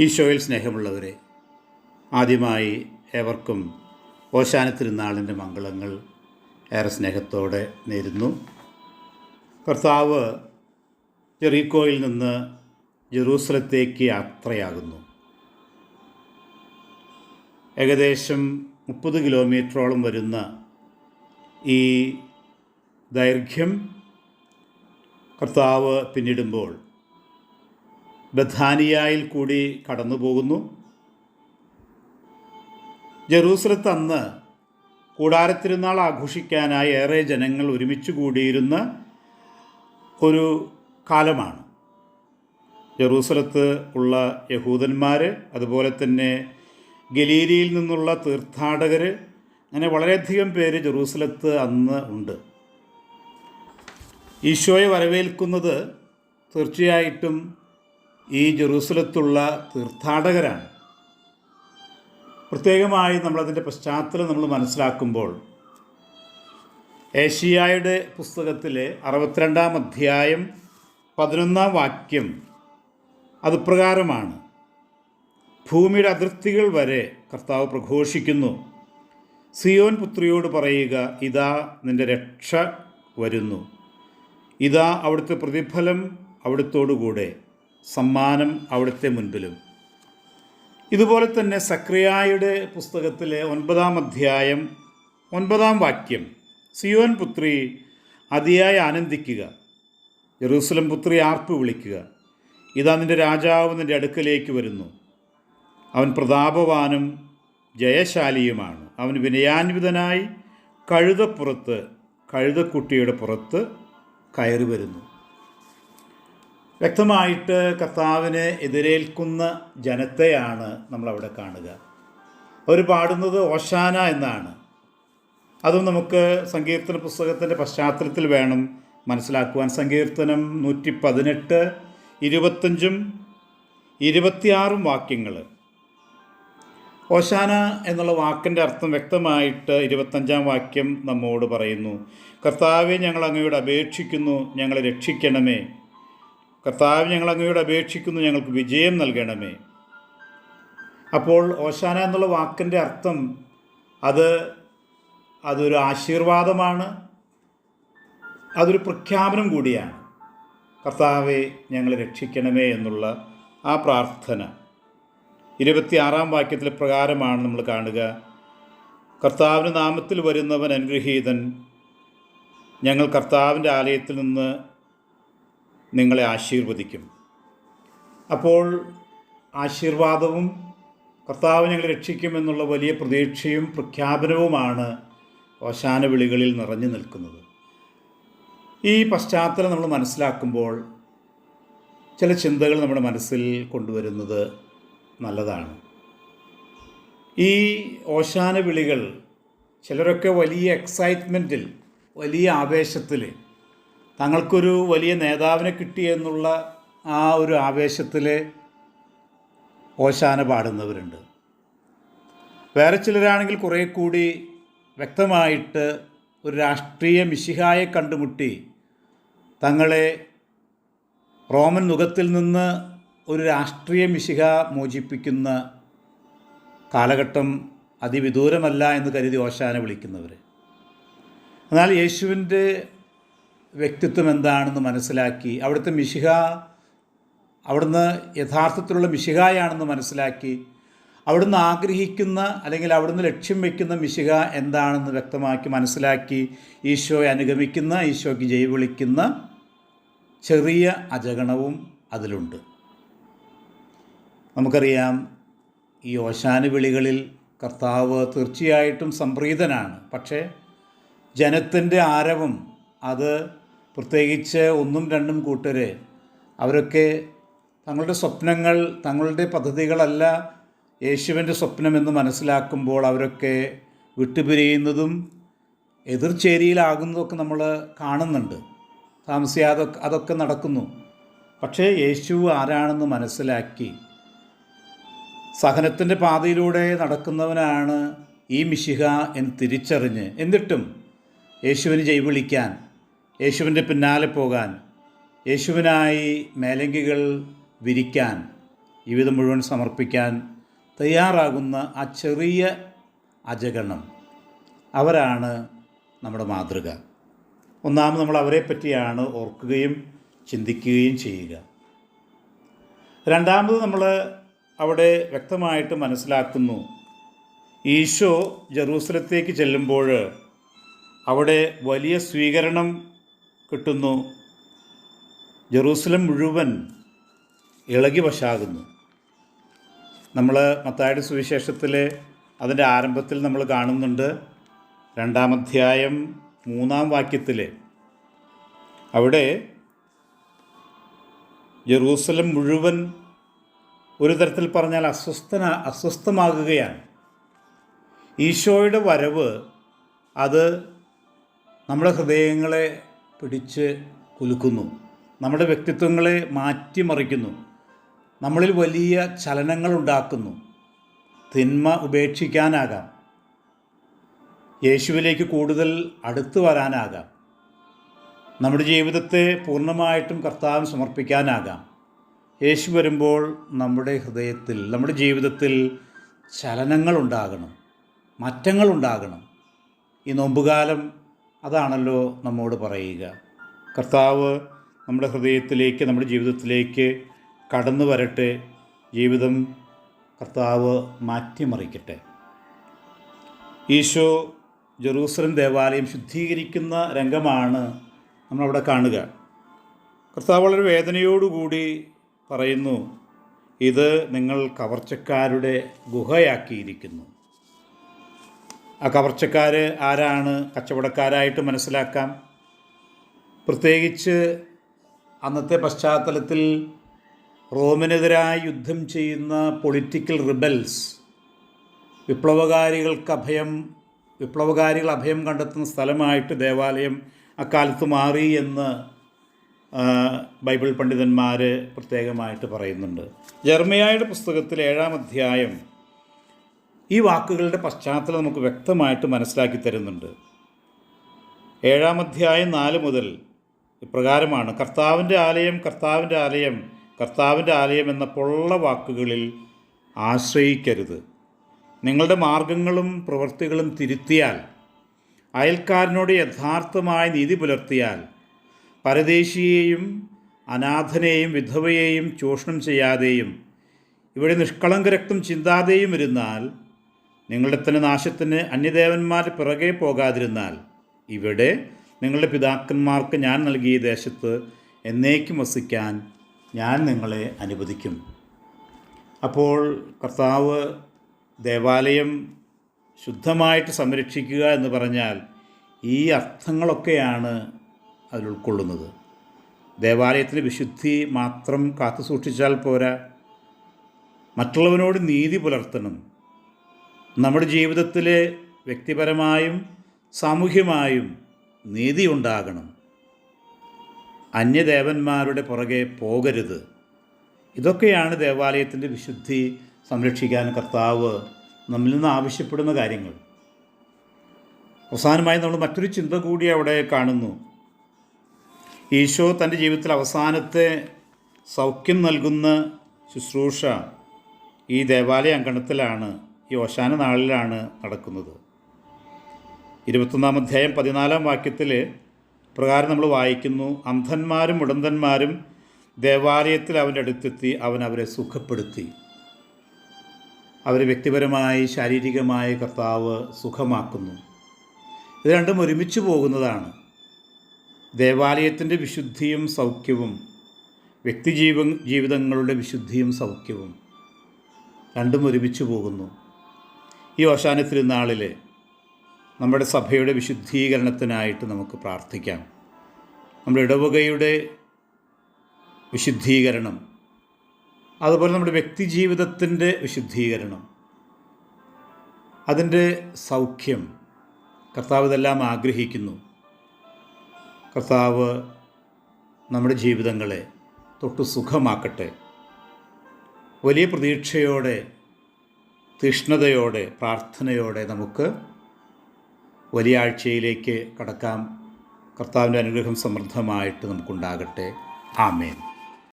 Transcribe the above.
ഈശോയിൽ സ്നേഹമുള്ളവരെ ആദ്യമായി ഏവർക്കും ഓശാന തിരുനാളിന്റെ മംഗളങ്ങൾ ഏറെ സ്നേഹത്തോടെ നേരുന്നു. കർത്താവ് ജെറീക്കോയിൽ നിന്ന് ജെറൂസലത്തേക്ക് യാത്രയാകുന്നു. ഏകദേശം മുപ്പത് കിലോമീറ്ററോളം വരുന്ന ഈ ദൈർഘ്യം കർത്താവ് പിന്നിടുമ്പോൾ ബഥാനിയായിൽ കൂടി കടന്നു പോകുന്നു ജെറൂസലത്ത് അന്ന് കൂടാരത്തിരുന്നാൾ ആഘോഷിക്കാനായി ഏറെ ജനങ്ങൾ ഒരുമിച്ച് കൂടിയിരുന്ന ഒരു കാലമാണ്. ജെറൂസലത്ത് ഉള്ള യഹൂദന്മാർ അതുപോലെ തന്നെ ഗലീലിയിൽ നിന്നുള്ള തീർത്ഥാടകർ അങ്ങനെ വളരെയധികം പേര് ജെറൂസലത്ത് അന്ന് ഉണ്ട്. ഈശോയെ വരവേൽക്കുന്നത് തീർച്ചയായിട്ടും ഈ ജെറൂസലത്തുള്ള തീർത്ഥാടകരാണ്. പ്രത്യേകമായി നമ്മളതിന്റെ പശ്ചാത്തലം നമ്മൾ മനസ്സിലാക്കുമ്പോൾ ഏഷ്യായുടെ പുസ്തകത്തിലെ അറുപത്തിരണ്ടാം അധ്യായം പതിനൊന്നാം വാക്യം അത് പ്രകാരമാണ് ഭൂമിയുടെ അതിർത്തികൾ വരെ കർത്താവ് പ്രഘോഷിക്കുന്നു. സിയോൻ പുത്രിയോട് പറയുക ഇതാ നിന്റെ രക്ഷ വരുന്നു. ഇതാ അവിടുത്തെ പ്രതിഫലം അവിടുത്തോടുകൂടെ. സമ്മാനം അവിടുത്തെ മുൻപിലും. ഇതുപോലെ തന്നെ സക്രിയായുടെ പുസ്തകത്തിലെ ഒൻപതാം അധ്യായം ഒൻപതാം വാക്യം സിയോൻ പുത്രി അതിയായി ആനന്ദിക്കുക ജെറൂസലം പുത്രി ആർപ്പ് വിളിക്കുക ഇതാ നിന്റെ രാജാവ് നിന്റെ അടുക്കലേക്ക് വരുന്നു. അവൻ പ്രതാപവാനും ജയശാലിയുമാണ്. അവൻ വിനയാൻവിതനായി കഴുതപ്പുറത്ത് കഴുതക്കുട്ടിയുടെ പുറത്ത് കയറി വരുന്നു. വ്യക്തമായിട്ട് കർത്താവിനെ എതിരേൽക്കുന്ന ജനത്തെയാണ് നമ്മളവിടെ കാണുക. അവർ പാടുന്നത് ഓശാന എന്നാണ്. അതും നമുക്ക് സങ്കീർത്തന പുസ്തകത്തിന്റെ പശ്ചാത്തലത്തിൽ വേണം മനസ്സിലാക്കുവാൻ. സങ്കീർത്തനം നൂറ്റി പതിനെട്ട് ഇരുപത്തഞ്ചും ഇരുപത്തിയാറും വാക്യങ്ങൾ. ഓശാന എന്നുള്ള വാക്കിന്റെ അർത്ഥം വ്യക്തമായിട്ട് ഇരുപത്തഞ്ചാം വാക്യം നമ്മോട് പറയുന്നു. കർത്താവെ ഞങ്ങൾ അങ്ങയോട് അപേക്ഷിക്കുന്നു. ഞങ്ങളെ രക്ഷിക്കണമേ. കർത്താവ് ഞങ്ങൾ അങ്ങയോട് അപേക്ഷിക്കുന്നു ഞങ്ങൾക്ക് വിജയം നൽകണമേ. അപ്പോൾ ഓശാന എന്നുള്ള വാക്കിന്റെ അർത്ഥം അത് അതൊരു ആശീർവാദമാണ് അതൊരു പ്രഖ്യാപനം കൂടിയാണ്. കർത്താവെ ഞങ്ങൾ രക്ഷിക്കണമേ എന്നുള്ള ആ പ്രാർത്ഥന. ഇരുപത്തിയാറാം വാക്യത്തിലെ പ്രകാരമാണ് നമ്മൾ കാണുക. കർത്താവിന്റെ നാമത്തിൽ വരുന്നവൻ അനുഗ്രഹീതൻ. ഞങ്ങൾ കർത്താവിന്റെ ആലയത്തിൽ നിന്ന് നിങ്ങളെ ആശീർവദിക്കും. അപ്പോൾ ആശീർവാദവും കർത്താവ് ഞങ്ങളെ രക്ഷിക്കുമെന്നുള്ള വലിയ പ്രതീക്ഷയും പ്രഖ്യാപനവുമാണ് ഓശാന വിളികളിൽ നിറഞ്ഞു നിൽക്കുന്നത്. ഈ പശ്ചാത്തലം നമ്മൾ മനസ്സിലാക്കുമ്പോൾ ചില ചിന്തകൾ നമ്മുടെ മനസ്സിൽ കൊണ്ടുവരുന്നത് നല്ലതാണ്. ഈ ഓശാന വിളികൾ ചിലരൊക്കെ വലിയ എക്സൈറ്റ്മെന്റിൽ വലിയ ആവേശത്തിൽ തങ്ങൾക്കൊരു വലിയ നേതാവിനെ കിട്ടി എന്നുള്ള ആ ഒരു ആവേശത്തിൽ ഓശാന പാടുന്നവരുണ്ട്. വേറെ ചിലരാണെങ്കിൽ കുറേ കൂടി വ്യക്തമായിട്ട് ഒരു രാഷ്ട്രീയ മിശിഹായെ കണ്ടുമുട്ടി തങ്ങളെ റോമൻ നുഖത്തിൽ നിന്ന് ഒരു രാഷ്ട്രീയ മിശിഹ മോചിപ്പിക്കുന്ന കാലഘട്ടം അതിവിദൂരമല്ല എന്ന് കരുതി ഓശാന വിളിക്കുന്നവർ എന്നാൽ യേശുവിന്റെ വ്യക്തിത്വം എന്താണെന്ന് മനസ്സിലാക്കി അവിടുത്തെ മിശിഹ അവിടുന്ന് യഥാർത്ഥത്തിലുള്ള മിശിഹായാണെന്ന് മനസ്സിലാക്കി അവിടുന്ന് ആഗ്രഹിക്കുന്ന അല്ലെങ്കിൽ അവിടുന്ന് ലക്ഷ്യം വയ്ക്കുന്ന മിശിഹ എന്താണെന്ന് വ്യക്തമാക്കി മനസ്സിലാക്കി ഈശോയെ അനുഗമിക്കുന്ന ഈശോയ്ക്ക് ജയ് വിളിക്കുന്ന ചെറിയ അജഗണവും അതിലുണ്ട്. നമുക്കറിയാം ഈ ഓശാന വിളികളിൽ കർത്താവ് തീർച്ചയായിട്ടും സംപ്രീതനാണ്. പക്ഷേ ജനത്തിന്റെ ആരവം അത് പ്രത്യേകിച്ച് ഒന്നും രണ്ടും കൂട്ടര്. അവരൊക്കെ തങ്ങളുടെ സ്വപ്നങ്ങൾ തങ്ങളുടെ പദ്ധതികളല്ല യേശുവിന്റെ സ്വപ്നമെന്ന് മനസ്സിലാക്കുമ്പോൾ അവരൊക്കെ വിട്ടുപിരിയുന്നതും എതിർചേരിയിലാകുന്നതൊക്കെ നമ്മൾ കാണുന്നുണ്ട്. താമസിയാതെ അതൊക്കെ നടക്കുന്നു. പക്ഷേ യേശു ആരാണെന്ന് മനസ്സിലാക്കി സഹനത്തിന്റെ പാതയിലൂടെ നടക്കുന്നവനാണ് ഈ മിശിഹ എന്ന് തിരിച്ചറിഞ്ഞ്. എന്നിട്ടും യേശുവിന് ജൈവിളിക്കാൻ വിളിക്കാൻ യേശുവിന്റെ പിന്നാലെ പോകാൻ യേശുവിനായി മേലങ്കികൾ വിരിക്കാൻ ജീവിതം മുഴുവൻ സമർപ്പിക്കാൻ തയ്യാറാകുന്ന ആ ചെറിയ അജഗണം. അവരാണ് നമ്മുടെ മാതൃക. ഒന്നാമത് നമ്മൾ അവരെ പറ്റിയാണ് ഓർക്കുകയും ചിന്തിക്കുകയും ചെയ്യുക. രണ്ടാമത് നമ്മൾ അവിടെ വ്യക്തമായിട്ട് മനസ്സിലാക്കുന്നു ഈശോ ജെറൂസലത്തേക്ക് ചെല്ലുമ്പോൾ അവിടെ വലിയ സ്വീകരണം കിട്ടുന്നു. ജെറൂസലം മുഴുവൻ ഇളകി വശാകുന്നു നമ്മൾ മത്തായുടെ സുവിശേഷത്തിൽ അതിന്റെ ആരംഭത്തിൽ നമ്മൾ കാണുന്നുണ്ട്. രണ്ടാം അധ്യായം മൂന്നാം വാക്യത്തിൽ അവിടെ ജെറൂസലം മുഴുവൻ ഒരു തരത്തിൽ പറഞ്ഞാൽ അസ്വസ്ഥന അസ്വസ്ഥമാകുകയാണ്. ഈശോയുടെ വരവ് അത് നമ്മുടെ ഹൃദയങ്ങളെ പിടിച്ച് കുലുക്കുന്നു. നമ്മുടെ വ്യക്തിത്വങ്ങളെ മാറ്റിമറിക്കുന്നു. നമ്മളിൽ വലിയ ചലനങ്ങൾ ഉണ്ടാക്കുന്നു തിന്മ ഉപേക്ഷിക്കാനാകാം. യേശുവിലേക്ക് കൂടുതൽ അടുത്തു വരാനാകാം. നമ്മുടെ ജീവിതത്തെ പൂർണമായിട്ടും കർത്താവിന് സമർപ്പിക്കാനാകാം. യേശു വരുമ്പോൾ നമ്മുടെ ഹൃദയത്തിൽ നമ്മുടെ ജീവിതത്തിൽ ചലനങ്ങൾ ഉണ്ടാകണം മാറ്റങ്ങൾ ഉണ്ടാകണം ഈ നോമ്പുകാലം അതാണല്ലോ നമ്മോട് പറയുക. കർത്താവ് നമ്മുടെ ഹൃദയത്തിലേക്ക് നമ്മുടെ ജീവിതത്തിലേക്ക് കടന്നു വരട്ടെ. ജീവിതം കർത്താവ് മാറ്റിമറിക്കട്ടെ. ഈശോ ജെറൂസലം ദേവാലയം ശുദ്ധീകരിക്കുന്ന രംഗമാണ് നമ്മളവിടെ കാണുക. കർത്താവ് വളരെ വേദനയോടുകൂടി പറയുന്നു ഇത് നിങ്ങൾ കവർച്ചക്കാരുടെ ഗുഹയാക്കിയിരിക്കുന്നു. ആ കവർച്ചക്കാർ ആരാണ് കച്ചവടക്കാരായിട്ട് മനസ്സിലാക്കാം. പ്രത്യേകിച്ച് അന്നത്തെ പശ്ചാത്തലത്തിൽ റോമിനെതിരായി യുദ്ധം ചെയ്യുന്ന പൊളിറ്റിക്കൽ റിബൽസ് വിപ്ലവകാരികൾക്ക് അഭയം വിപ്ലവകാരികൾ അഭയം കണ്ടെത്തുന്ന സ്ഥലമായിട്ട് ദേവാലയം അക്കാലത്ത് മാറി എന്ന് ബൈബിൾ പണ്ഡിതന്മാർ പ്രത്യേകമായിട്ട് പറയുന്നുണ്ട്. ജർമ്മയായുടെ പുസ്തകത്തിൽ ഏഴാം അധ്യായം ഈ വാക്കുകളുടെ പശ്ചാത്തലം നമുക്ക് വ്യക്തമായിട്ട് മനസ്സിലാക്കി തരുന്നുണ്ട്. ഏഴാം അധ്യായം നാല് മുതൽ ഇപ്രകാരമാണ് കർത്താവിന്റെ ആലയം കർത്താവിന്റെ ആലയം കർത്താവിന്റെ ആലയം എന്ന പൊള്ള വാക്കുകളിൽ ആശ്രയിക്കരുത്. നിങ്ങളുടെ മാർഗങ്ങളും പ്രവൃത്തികളും തിരുത്തിയാൽ അയൽക്കാരനോട് യഥാർത്ഥമായ നീതി പുലർത്തിയാൽ പരദേശിയെയും അനാഥനെയും വിധവയെയും ചൂഷണം ചെയ്യാതെയും ഇവിടെ നിഷ്കളങ്കരക്തം ചിന്താതെയും ഇരുന്നാൽ നിങ്ങളുടെ തന്നെ നാശത്തിന് അന്യദേവന്മാർ പിറകെ പോകാതിരുന്നാൽ ഇവിടെ നിങ്ങളുടെ പിതാക്കന്മാർക്ക് ഞാൻ നൽകിയ ദേശത്ത് എന്നേക്കും വസിക്കാൻ ഞാൻ നിങ്ങളെ അനുവദിക്കും. അപ്പോൾ കർത്താവ് ദേവാലയം ശുദ്ധമായിട്ട് സംരക്ഷിക്കുക എന്ന് പറഞ്ഞാൽ ഈ അർത്ഥങ്ങളൊക്കെയാണ് അതിൽ ഉൾക്കൊള്ളുന്നത്. ദേവാലയത്തിലെ വിശുദ്ധി മാത്രം കാത്തു സൂക്ഷിച്ചാൽ പോരാ. മറ്റുള്ളവനോട് നീതി പുലർത്തണം. നമ്മുടെ ജീവിതത്തിൽ വ്യക്തിപരമായും സാമൂഹ്യമായും നീതി ഉണ്ടാകണം. അന്യദേവന്മാരുടെ പുറകെ പോകരുത്. ഇതൊക്കെയാണ് ദേവാലയത്തിന്റെ വിശുദ്ധി സംരക്ഷിക്കാൻ കർത്താവ് നമ്മിൽ നിന്ന് ആവശ്യപ്പെടുന്ന കാര്യങ്ങൾ. അവസാനമായി നമ്മൾ മറ്റൊരു ചിന്ത കൂടി അവിടെ കാണുന്നു. ഈശോ തന്റെ ജീവിതത്തിൽ അവസാനത്തെ സൗഖ്യം നൽകുന്ന ശുശ്രൂഷ ഈ ദേവാലയ അങ്കണത്തിലാണ്. ഈ ഓശാന നാളിലാണ് നടക്കുന്നത്. ഇരുപത്തൊന്നാം അധ്യായം പതിനാലാം വാക്യത്തിൽ പ്രകാരം നമ്മൾ വായിക്കുന്നു അന്ധന്മാരും മുടന്തന്മാരും ദേവാലയത്തിൽ അവന്റെ അടുത്തെത്തി അവൻ അവരെ സുഖപ്പെടുത്തി. അവരെ വ്യക്തിപരമായി ശാരീരികമായി കർത്താവ് സുഖമാക്കുന്നു. ഇത് രണ്ടും ഒരുമിച്ച് പോകുന്നതാണ്. ദേവാലയത്തിന്റെ വിശുദ്ധിയും സൗഖ്യവും വ്യക്തിജീവ ജീവിതങ്ങളുടെ വിശുദ്ധിയും സൗഖ്യവും രണ്ടും ഒരുമിച്ച് പോകുന്നു. ഈ ഓശാന തിരുനാളിൽ നമ്മുടെ സഭയുടെ വിശുദ്ധീകരണത്തിനായിട്ട് നമുക്ക് പ്രാർത്ഥിക്കാം. നമ്മുടെ ഇടവകയുടെ വിശുദ്ധീകരണം അതുപോലെ നമ്മുടെ വ്യക്തിജീവിതത്തിന്റെ വിശുദ്ധീകരണം അതിന്റെ സൗഖ്യം കർത്താവ് ഇതെല്ലാം ആഗ്രഹിക്കുന്നു. കർത്താവ് നമ്മുടെ ജീവിതങ്ങളെ തൊട്ടു സുഖമാക്കട്ടെ വലിയ പ്രതീക്ഷയോടെ തീഷ്ണതയോടെ പ്രാർത്ഥനയോടെ നമുക്ക് വലിയ ആഴ്ചയിലേക്ക് കടക്കാം. കർത്താവിന്റെ അനുഗ്രഹം സമൃദ്ധമായിട്ട് നമുക്കുണ്ടാകട്ടെ. ആമേൻ.